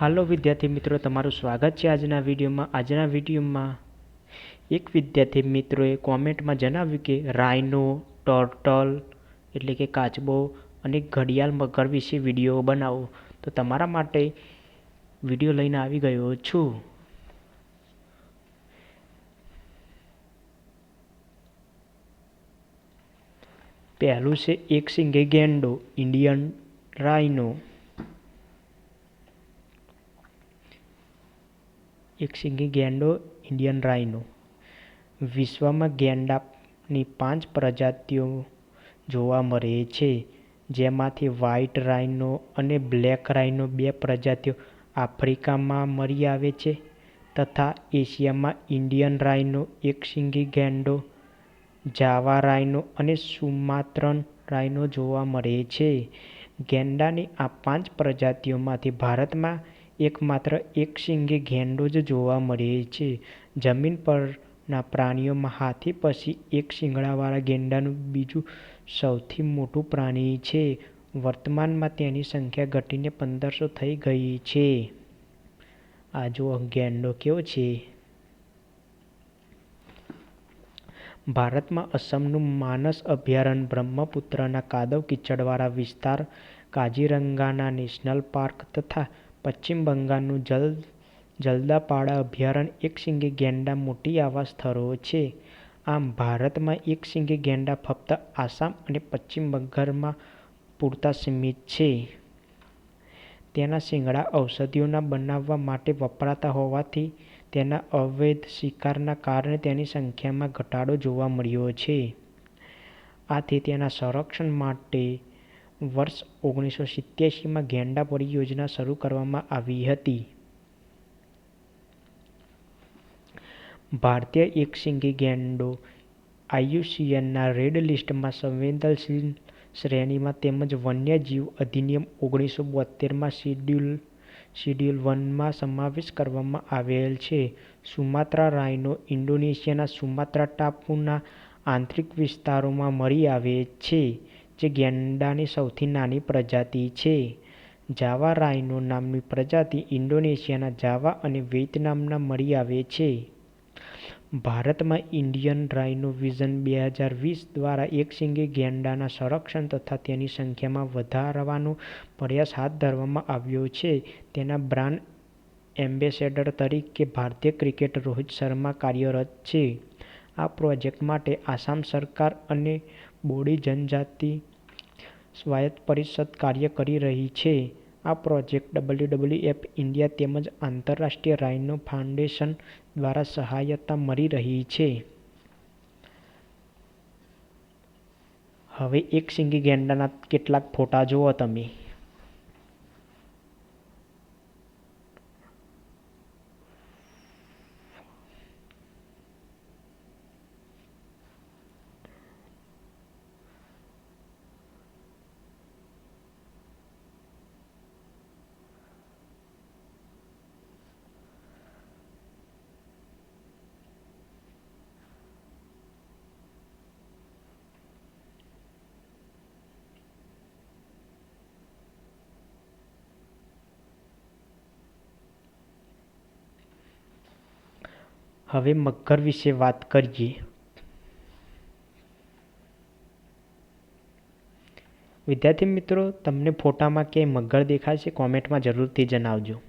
હાલો વિદ્યાર્થી મિત્રો, તમારું સ્વાગત છે આજના વિડીયોમાં. આજના વિડીયોમાં એક વિદ્યાર્થી મિત્રોએ કોમેન્ટમાં જણાવ્યું કે રાયનો, ટોર્ટલ એટલે કે કાચબો અને ઘડિયાળ મગર વિશે વીડિયો બનાવો. તો તમારા માટે વીડિયો લઈને આવી ગયો છું. પહેલું છે એક સિંગે ગેંડો, ઇન્ડિયન રાઇનો એક સિંગી ગેંડો, ઇન્ડિયન રાઇનો વિશ્વમાં ગેંડાની પાંચ પ્રજાતિઓ જોવા મળે છે, જેમાંથી વ્હાઇટ રાઇનો અને બ્લેક રાઇનો બે પ્રજાતિઓ આફ્રિકામાં મળી આવે છે, તથા એશિયામાં ઇન્ડિયન રાઇનો એક સિંગી ગેંડો, જાવા રાઇનો અને સુમાત્રન રાઇનો જોવા મળે છે. ગેંડાની આ પાંચ પ્રજાતિઓમાંથી ભારતમાં એકમાત્ર એક શિંગે ગેંડો જ જોવા મળે છે. જમીન પરના પ્રાણીઓમાં હાથી પછી એક શિંગડાવાળા ગેંડાનું બીજું સૌથી મોટું પ્રાણી છે. વર્તમાનમાં તેની સંખ્યા ઘટીને પંદરસો થઈ ગઈ છે. આ જુઓ ગેંડો કેવો છે. ભારતમાં અસમનું માનસ અભયારણ્ય બ્રહ્મપુત્રના કાદવ કીચડવાળા વિસ્તાર કાઝીરંગાના નેશનલ પાર્ક તથા પશ્ચિમ બંગાળનું જલ, જલદાપાડા અભયારણ્ય એકશિંગી ગેંડા મોટી આવાસ સ્થળો છે. આમ ભારતમાં એકશિંગી ગેંડા ફક્ત આસામ અને પશ્ચિમ બંગાળમાં પૂરતા સીમિત છે. તેના શિંગડા ઔષધિઓના બનાવવા માટે વપરાતા હોવાથી તેના અવૈધ શિકારના કારણે તેની સંખ્યામાં ઘટાડો જોવા મળ્યો છે. આથી તેના સંરક્ષણ માટે વર્ષ ઓગણીસો સિત્યાસીમાં ગેંડા પરિયોજના શરૂ કરવામાં આવી હતી. ભારતીય એકશિંગી ગેંડો આઈયુસીએનના રેડ લિસ્ટમાં સંવેદનશીલ શ્રેણીમાં તેમજ વન્યજીવ અધિનિયમ ઓગણીસો બોતેરમાં શિડ્યુલ શિડ્યુલ વનમાં સમાવેશ કરવામાં આવેલ છે. સુમાત્રા રાઇનો ઇન્ડોનેશિયાના સુમાત્રા ટાપુના આંતરિક વિસ્તારોમાં મળી આવે છે. જે ગેંડાની સૌથી નાની પ્રજાતિ છે. જાવા રાઇનો નામની પ્રજાતિ ઇન્ડોનેશિયાના જાવા અને વિયેતનામમાં મળી આવે છે. ભારતમાં ઇન્ડિયન રાઇનો વિઝન બે હજાર વીસ દ્વારા એકશિંગી ગેંડાના સંરક્ષણ તથા તેની સંખ્યામાં વધારવાનો પ્રયાસ હાથ ધરવામાં આવ્યો છે. તેના બ્રાન્ડ એમ્બેસેડર તરીકે ભારતીય ક્રિકેટર રોહિત શર્મા કાર્યરત છે. આ પ્રોજેક્ટ માટે આસામ સરકાર અને બોડી જનજાતિ સ્વાયત્ત પરિષદ કાર્ય કરી રહી છે. આ પ્રોજેક્ટ ડબલ્યુડબલ્યુએફ ઇન્ડિયા તેમજ આંતરરાષ્ટ્રીય રાઇનો ફાઉન્ડેશન દ્વારા સહાયતા મળી રહી છે. હવે એક સિંગી ગેંડાના કેટલાક ફોટા જુઓ તમે. હવે મગર વિશે વાત કરીએ. વિદ્યાર્થી મિત્રો, તમને ફોટામાં ક્યાંય મગર દેખાય કોમેન્ટમાં જરૂરથી જણાવજો.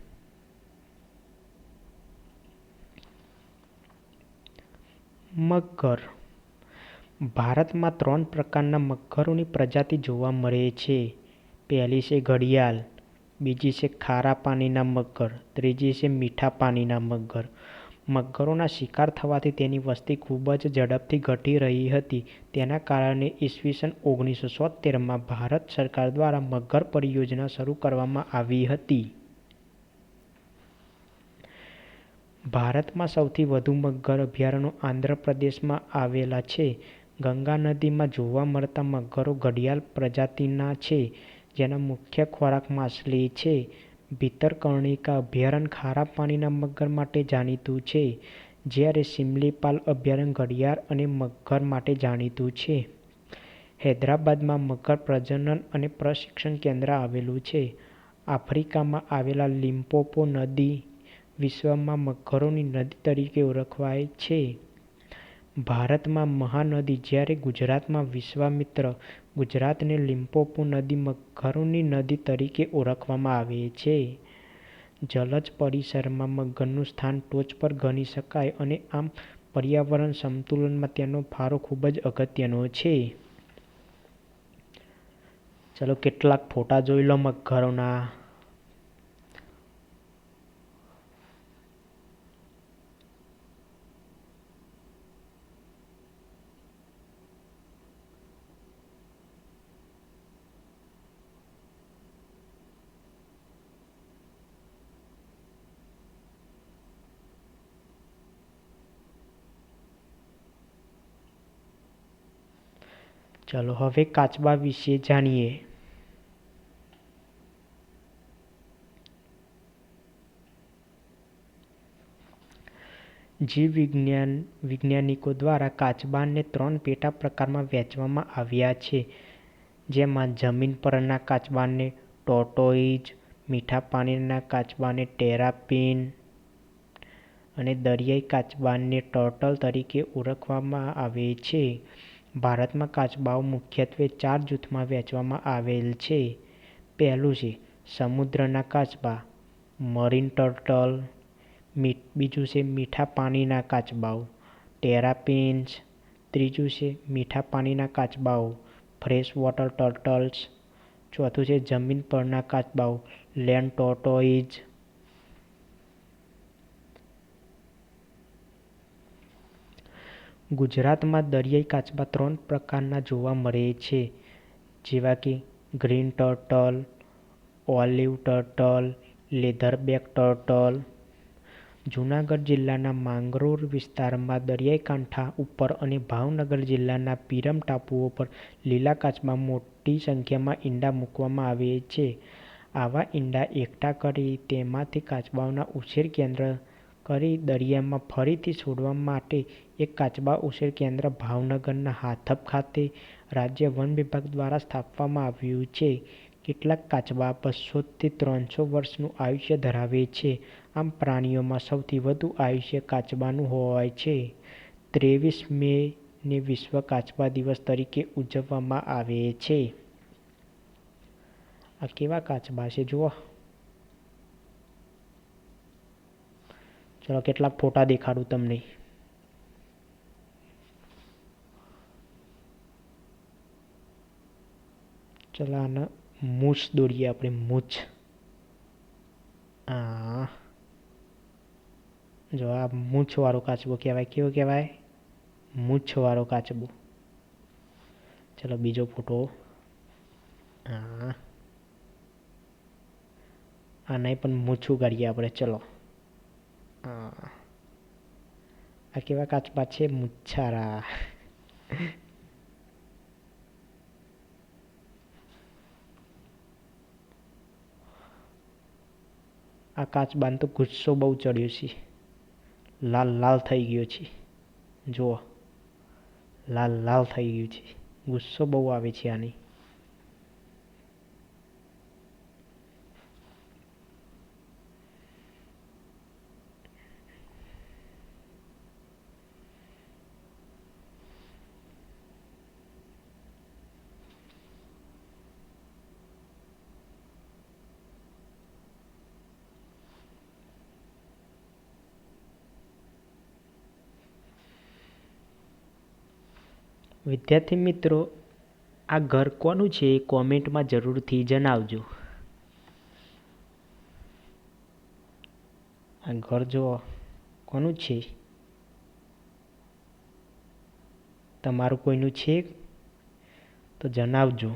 મગર. ભારતમાં ત્રણ પ્રકારના મગરોની પ્રજાતિ જોવા મળે છે. પહેલી છે ઘડિયાળ, બીજી છે ખારા પાણીના મગર, ત્રીજી છે મીઠા પાણીના મગર. મગરોના શિકાર થવાથી તેની વસ્તી ખૂબ જ ઝડપથી ઘટી રહી હતી. તેના કારણે ઈસવીસન ઓગણીસો સોતેરમાં ભારત સરકાર દ્વારા મગર પરિયોજના શરૂ કરવામાં આવી હતી. ભારતમાં સૌથી વધુ મગર અભયારણ્યો આંધ્રપ્રદેશમાં આવેલા છે. ગંગા નદીમાં જોવા મળતા મગરો ઘડિયાળ પ્રજાતિના છે, જેના મુખ્ય ખોરાક માછલી છે. ભીતરકર્ણિકા અભયારણ્ય ખારા પાણીના મગર માટે જાણીતું છે, જ્યારે સિમલીપાલ અભયારણ્ય ઘડિયાળ અને મગર માટે જાણીતું છે હૈદરાબાદમાં મગર પ્રજનન અને પ્રશિક્ષણ કેન્દ્ર આવેલું છે આફ્રિકામાં આવેલા લિમ્પોપો નદી વિશ્વમાં મગરોની નદી તરીકે ઓળખાય છે. ભારતમાં મહાનદી જ્યારે ગુજરાતમાં વિશ્વામિત્ર. ગુજરાતને લિમ્પોપો નદી મગરની નદી તરીકે ઓળખવામાં આવે છે. જલજ પરિસરમાં મગરનું સ્થાન ટોચ પર ગણી શકાય અને આમ પર્યાવરણ સંતુલનમાં તેનો ફાળો ખૂબ જ અગત્યનો છે. ચલો કેટલાક ફોટા જોઈ લો મગરોના. ચલો હવે કાચબા વિશે જાણીએ. જીવવિજ્ઞાન વૈજ્ઞાનિકો દ્વારા કાચબાને ત્રણ પેટા પ્રકારમાં વહેંચવામાં આવ્યા છે. જેમાં જમીન પરના કાચબાને ટોટોઇજ, મીઠા પાણીના કાચબાને ટેરાપીન અને દરિયાઈ કાચબાને ટર્ટલ તરીકે ઓળખવામાં આવે છે. ભારતમાં કાચબાઓ મુખ્યત્વે ચાર જૂથમાં વહેંચવામાં આવેલ છે. પહેલું છે સમુદ્રના કાચબા મરીન ટર્ટલ, બીજું છે મીઠા પાણીના કાચબાઓ ટેરાપીન્સ, ત્રીજું છે મીઠા પાણીના કાચબાઓ ફ્રેશવોટર ટર્ટલ્સ, ચોથું છે જમીન પરના કાચબાઓ લેન્ડ ટોર્ટોઇઝ. ગુજરાતમાં દરિયાઈ કાચબા ત્રણ પ્રકારના જોવા મળે છે જેવા કે green turtle, olive turtle, leatherback turtle. Junagadh જિલ્લાના માંગરોળ વિસ્તારમાં દરિયાઈ કાંઠા ઉપર અને ભાવનગર જિલ્લાના પીરમ ટાપુઓ પર લીલા કાચબા મોટી સંખ્યામાં ઈંડા મૂકવામાં આવે છે. આવા ઈંડા એકઠા કરી તેમાંથી કાચબાઓના ઉછેર કેન્દ્ર કરી દરિયામાં ફરીથી છોડવા માટે એક કાચબા ઉછેર કેન્દ્ર ભાવનગરના હાથપ ખાતે રાજ્ય વન વિભાગ દ્વારા સ્થાપવામાં આવ્યું છે. કેટલાક કાચબા બસોથી ત્રણસો વર્ષનું આયુષ્ય ધરાવે છે. આમ પ્રાણીઓમાં સૌથી વધુ આયુષ્ય કાચબાનું હોય છે. ત્રેવીસ મે ને વિશ્વ કાચબા દિવસ તરીકે ઉજવવામાં આવે છે. આ કેવા કાચબા છે જુઓ. ચલો, કેટલાક ફોટા દેખાડું તમને. ચલો, આને મૂછ દોરીએ આપણે, મૂછ. આ જો, આ મૂછવાળો કાચબો કહેવાય કેવો કહેવાય મૂછવાળો કાચબો. ચલો, બીજો ફોટો હા નહીં પણ મૂછું કાઢીએ આપણે, ચલો હા આ કેવા કાચબા છે મૂછારા આ કાચબાને તો ગુસ્સો બહુ ચડ્યો છે લાલ લાલ થઈ ગયો છે જુઓ લાલ લાલ થઈ ગયું છે ગુસ્સો બહુ આવે છે આની વિદ્યાર્થી મિત્રો, આ ઘર કોનું છે એ કોમેન્ટમાં જરૂરથી જણાવજો. આ ઘર જો કોનું છે? તમારું કોઈનું છે? તો જણાવજો.